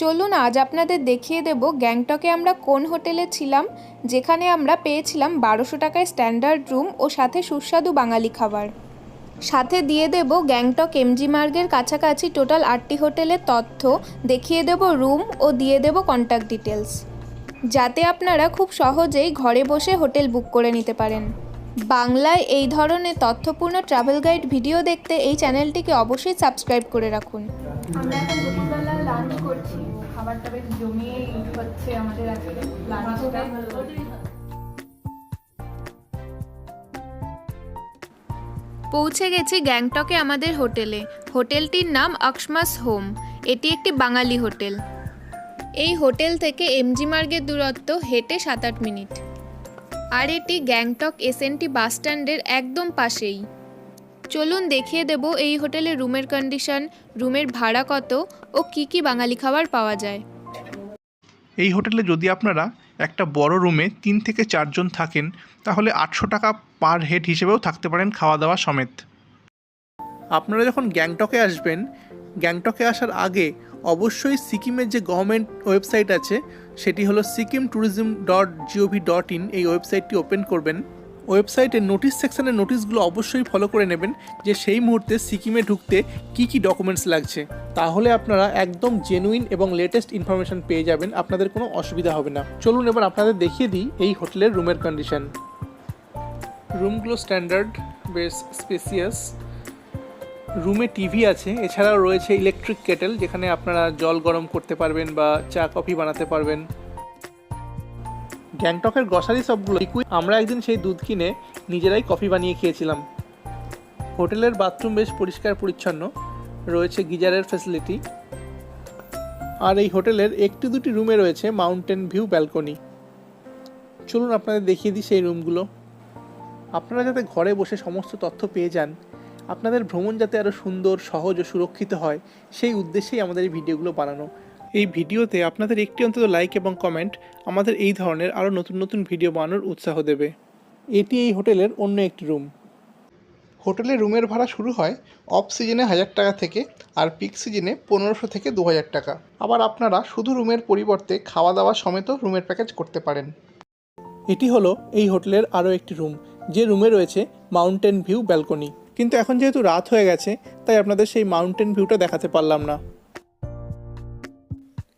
চলুন, আজ আপনাদের দেখিয়ে দেব গ্যাংটকে আমরা কোন হোটেলে ছিলাম, যেখানে আমরা পেয়েছিলাম বারোশো টাকায় স্ট্যান্ডার্ড রুম ও সাথে সুস্বাদু বাঙালি খাবার। সাথে দিয়ে দেব গ্যাংটক এমজি মার্গের কাছাকাছি টোটাল আটটি হোটেলের তথ্য, দেখিয়ে দেব রুম ও দিয়ে দেব কন্ট্যাক্ট ডিটেলস। যাতে আপনারা খুব সহজেই ঘরে বসে হোটেল বুক করে নিতে পারেন। বাংলায় এই ধরনের তথ্যপূর্ণ ট্রাভেল গাইড ভিডিও দেখতে এই চ্যানেলটিকে অবশ্যই সাবস্ক্রাইব করে রাখুন। করছি জমিয়ে হচ্ছে আমাদের আজকে পৌঁছে গেছি গ্যাংটকে আমাদের হোটেলে। হোটেলটির নাম অক্সমাস হোম। এটি একটি বাঙালি হোটেল। এই হোটেল থেকে এমজি মার্গের দূরত্ব হেঁটে সাত আট মিনিট। আর এটি গ্যাংটক এস এসএনটি বাস স্ট্যান্ডের একদম পাশেই। চলুন দেখিয়ে দেব এই হোটেলের রুমের কন্ডিশন রুমের ভাড়া কত ও কি কি বাঙালি খাবার পাওয়া যায়। এই হোটেলে যদি আপনারা একটা বড় রুমে তিন থেকে চারজন থাকেন, তাহলে আটশো টাকা পার হেড হিসেবেও থাকতে পারেন খাওয়া দাওয়া সমেত। আপনারা যখন গ্যাংটকে আসবেন, গ্যাংটকে আসার আগে অবশ্যই সিকিমের যে গভর্নমেন্ট ওয়েবসাইট আছে, সেটি হলো Sikkim tourism dot G O V dot in এই ওয়েবসাইটটি ওপেন করবেন। ওয়েবসাইটে নোটিশ সেকশানের নোটিশগুলো অবশ্যই ফলো করে নেবেন যে সেই মুহূর্তে সিকিমে ঢুকতে কি কি ডকুমেন্টস লাগছে। তাহলে আপনারা একদম জেনুইন এবং লেটেস্ট ইনফরমেশন পেয়ে যাবেন, আপনাদের কোনো অসুবিধা হবে না। চলুন এবার আপনাদের দেখিয়ে দিই এই হোটেলের রুমের কন্ডিশন রুমগুলো স্ট্যান্ডার্ড বেশ স্পেসিয়াস রুমে টিভি আছে, এছাড়াও রয়েছে ইলেকট্রিক কেটেল যেখানে আপনারা জল গরম করতে পারবেন বা চা কফি বানাতে পারবেন। গ্যাংটকের গ্রসারি সবগুলো আমরা একদিন সেই দুধ কিনে নিজেরাই কফি বানিয়ে খেয়েছিলাম। হোটেলের বাথরুম বেশ পরিষ্কার পরিচ্ছন্ন, রয়েছে গিজারের ফেসিলিটি আর এই হোটেলের একটি দুটি রুমে রয়েছে মাউন্টেন ভিউ ব্যালকনি চলুন আপনাদের দেখিয়ে দিই সেই রুমগুলো আপনারা যাতে ঘরে বসে সমস্ত তথ্য পেয়ে যান, আপনাদের ভ্রমণ যাতে আরও সুন্দর, সহজ ও সুরক্ষিত হয়, সেই উদ্দেশ্যেই আমাদের এই ভিডিওগুলো বানানো। এই ভিডিওতে আপনাদের একটি অন্তত লাইক এবং কমেন্ট আমাদের এই ধরনের আরও নতুন নতুন ভিডিও বানানোর উৎসাহ দেবে। এটি এই হোটেলের অন্য একটি রুম হোটেলের রুমের ভাড়া শুরু হয় অফ সিজনে হাজার টাকা থেকে আর পিক সিজনে পনেরোশো থেকে দু হাজার টাকা। আবার আপনারা শুধু রুমের পরিবর্তে খাওয়া দাওয়া সমেত রুমের প্যাকেজ করতে পারেন। এটি হলো এই হোটেলের আরও একটি রুম যে রুমে রয়েছে মাউন্টেন ভিউ ব্যালকনি কিন্তু এখন যেহেতু রাত হয়ে গেছে, তাই আপনাদের সেই মাউন্টেন ভিউটা দেখাতে পারলাম না।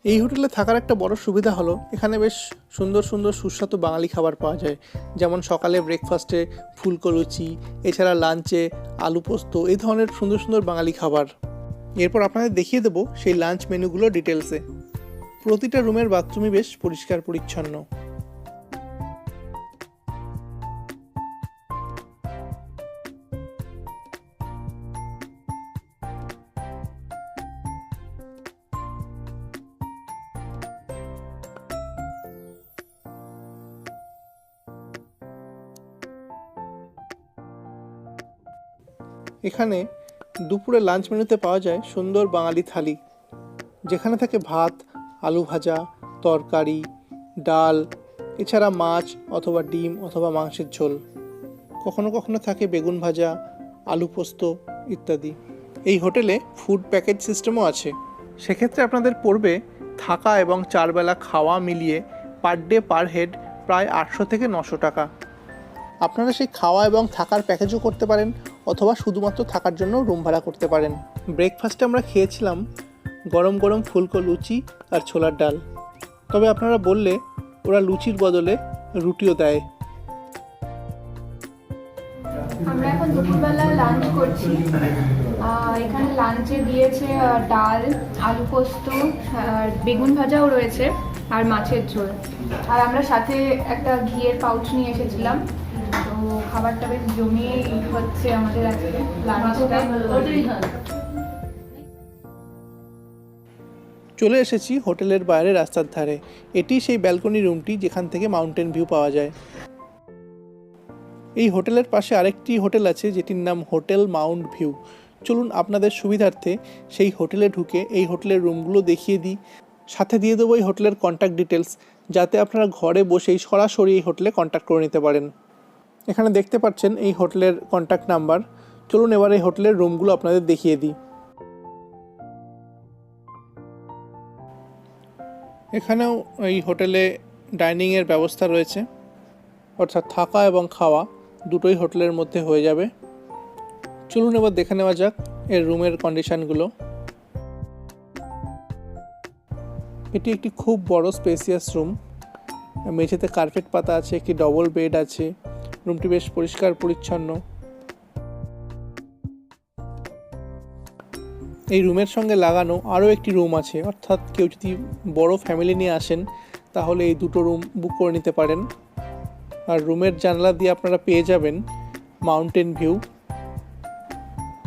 এই হোটেলে থাকার একটা বড় সুবিধা হলো, এখানে বেশ সুন্দর সুন্দর সুস্বাদু বাঙালি খাবার পাওয়া যায়। যেমন সকালে ব্রেকফাস্টে ফুলকো লুচি এছাড়া লাঞ্চে আলু পোস্ত, এই ধরনের সুন্দর সুন্দর বাঙালি খাবার। এরপর আপনাদের দেখিয়ে দেবো সেই লাঞ্চ মেনুগুলো ডিটেলসে প্রতিটা রুমের বাথরুমই বেশ পরিষ্কার পরিচ্ছন্ন এখানে দুপুরে লাঞ্চ মেনুতে পাওয়া যায় সুন্দর বাঙালি থালি। যেখানে থাকে ভাত, আলু ভাজা, তরকারি, ডাল, এছাড়া মাছ অথবা ডিম অথবা মাংসের ঝোল। কখনো কখনো থাকে বেগুন ভাজা, আলু পোস্ত ইত্যাদি। এই হোটেলে ফুড প্যাকেজ সিস্টেমও আছে। সেক্ষেত্রে আপনাদের পড়বে থাকা এবং চারবেলা খাওয়া মিলিয়ে পার ডে পার হেড প্রায় আটশো থেকে নশো টাকা। আপনারা সেই খাওয়া এবং থাকার প্যাকেজও করতে পারেন অথবা শুধুমাত্র থাকার জন্য রুম ভাড়া করতে পারেন। ব্রেকফাস্টে আমরা খেয়েছিলাম গরম গরম ফুলকো লুচি আর ছোলার ডাল। তবে আপনারা বললে ওরা লুচির বদলে রুটিও দেয়। আমরা এখন দুপুরবেলা লাঞ্চ করছি। এখানে লাঞ্চে দিয়েছে ডাল, আলু পোস্ত আর বেগুন ভাজাও রয়েছে আর মাছের ঝোল। আর আমরা সাথে একটা ঘিয়ের পাউচ নিয়ে এসেছিলাম। তো খাবারটা বেশ জমিয়ে হচ্ছে আমাদের আজকে চলে এসেছি হোটেলের বাইরে রাস্তার ধারে। এটি সেই ব্যালকনি রুমটি যেখান থেকে মাউন্টেন ভিউ পাওয়া যায়। এই হোটেলের পাশে আরেকটি হোটেল আছে যেটির নাম হোটেল মাউন্ট ভিউ। চলুন আপনাদের সুবিধার্থে সেই হোটেলে ঢুকে এই হোটেলের রুমগুলো দেখিয়ে দিই। সাথে দিয়ে দেবো এই হোটেলের কন্ট্যাক্ট ডিটেলস যাতে আপনারা ঘরে বসেই সরাসরি এই হোটেলে কন্ট্যাক্ট করে নিতে পারেন। এখানে দেখতে পাচ্ছেন এই হোটেলের কন্ট্যাক্ট নাম্বার চলুন এবার এই হোটেলের রুমগুলো আপনাদের দেখিয়ে দিই। এখানেও এই হোটেলে ডাইনিংয়ের ব্যবস্থা রয়েছে। অর্থাৎ থাকা এবং খাওয়া দুটোই হোটেলের মধ্যে হয়ে যাবে। চলুন এবার দেখে নেওয়া যাক এর রুমের কন্ডিশনগুলো এটি একটি খুব বড় স্পেসিয়াস রুম মেঝেতে কার্পেট পাতা আছে, একটি ডবল বেড আছে। রুমটি বেশ পরিষ্কার, পরিচ্ছন্ন। এই রুমের সঙ্গে লাগানো আরও একটি রুম আছে। অর্থাৎ কেউ যদি বড় ফ্যামিলি নিয়ে আসেন, তাহলে এই দুটো রুম বুক করে নিতে পারেন। আর রুমের জানলা দিয়ে আপনারা পেয়ে যাবেন মাউন্টেন ভিউ।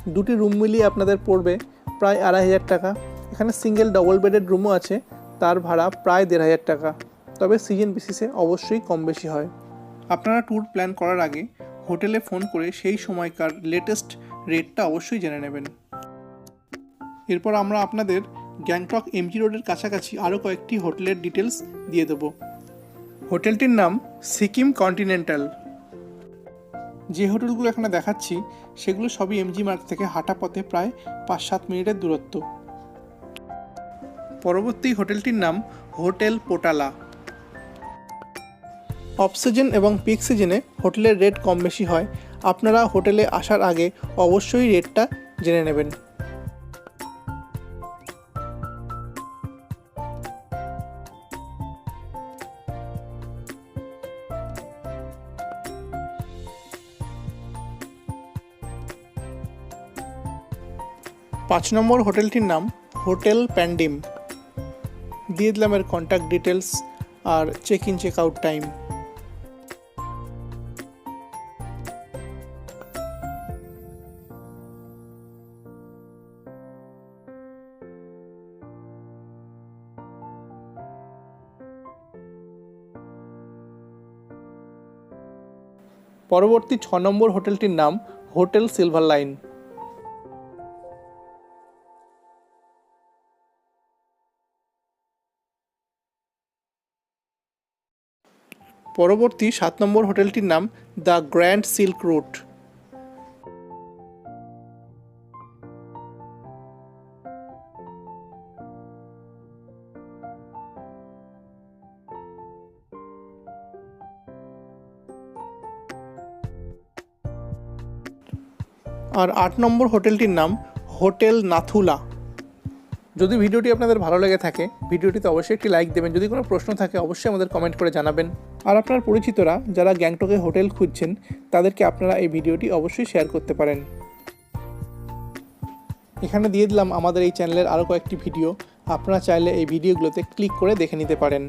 দুটি রুম মিলিয়ে আপনাদের পড়বে প্রায় আড়াই হাজার টাকা। এখানে সিঙ্গেল ডবল বেডেড রুমও আছে, তার ভাড়া প্রায় দেড় হাজার টাকা। তবে সিজন বেসিসে অবশ্যই কম বেশি হয়। আপনারা ট্যুর প্ল্যান করার আগে হোটেলে ফোন করে সেই সময়কার লেটেস্ট রেটটা অবশ্যই জেনে নেবেন। এরপর আমরা আপনাদের গ্যাংটক এমজি রোডের কাছাকাছি আরও কয়েকটি হোটেলের ডিটেলস দিয়ে দেবো। হোটেলটির নাম সিকিম কন্টিনেন্টাল। যে হোটেলগুলো এখানে দেখাচ্ছি, সেগুলো সবই এমজি মার্গ থেকে হাঁটা পথে প্রায় পাঁচ সাত মিনিটের দূরত্ব। পরবর্তী হোটেলটির নাম হোটেল পোটালা অফ সিজন এবং পিক সিজনে হোটেলের রেট কম বেশি হয়। আপনারা হোটেলে আসার আগে অবশ্যই রেটটা জেনে নেবেন। পাঁচ নম্বর হোটেলটির নাম হোটেল প্যান্ডিম। দিয়ে দিলাম এর contact details R check in check out time পরবর্তী ছ নম্বর হোটেলটির নাম হোটেল সিলভার লাইন। পরবর্তী সাত নম্বর হোটেলটির নাম দ্য গ্র্যান্ড সিল্ক রুট আর আট নম্বর হোটেলটির নাম হোটেল নাথুলা। যদি ভিডিওটি আপনাদের ভালো লেগে থাকে, ভিডিওটিতে অবশ্যই একটি লাইক দেবেন। যদি কোনো প্রশ্ন থাকে, অবশ্যই আমাদের কমেন্ট করে জানাবেন। আর আপনার পরিচিতরা যারা গ্যাংটকে হোটেল খুঁজছেন, তাদেরকে আপনারা এই ভিডিওটি অবশ্যই শেয়ার করতে পারেন। এখানে দিয়ে দিলাম আমাদের এই চ্যানেলের আরও কয়েকটি ভিডিও। আপনারা চাইলে এই ভিডিওগুলোতে ক্লিক করে দেখে নিতে পারেন।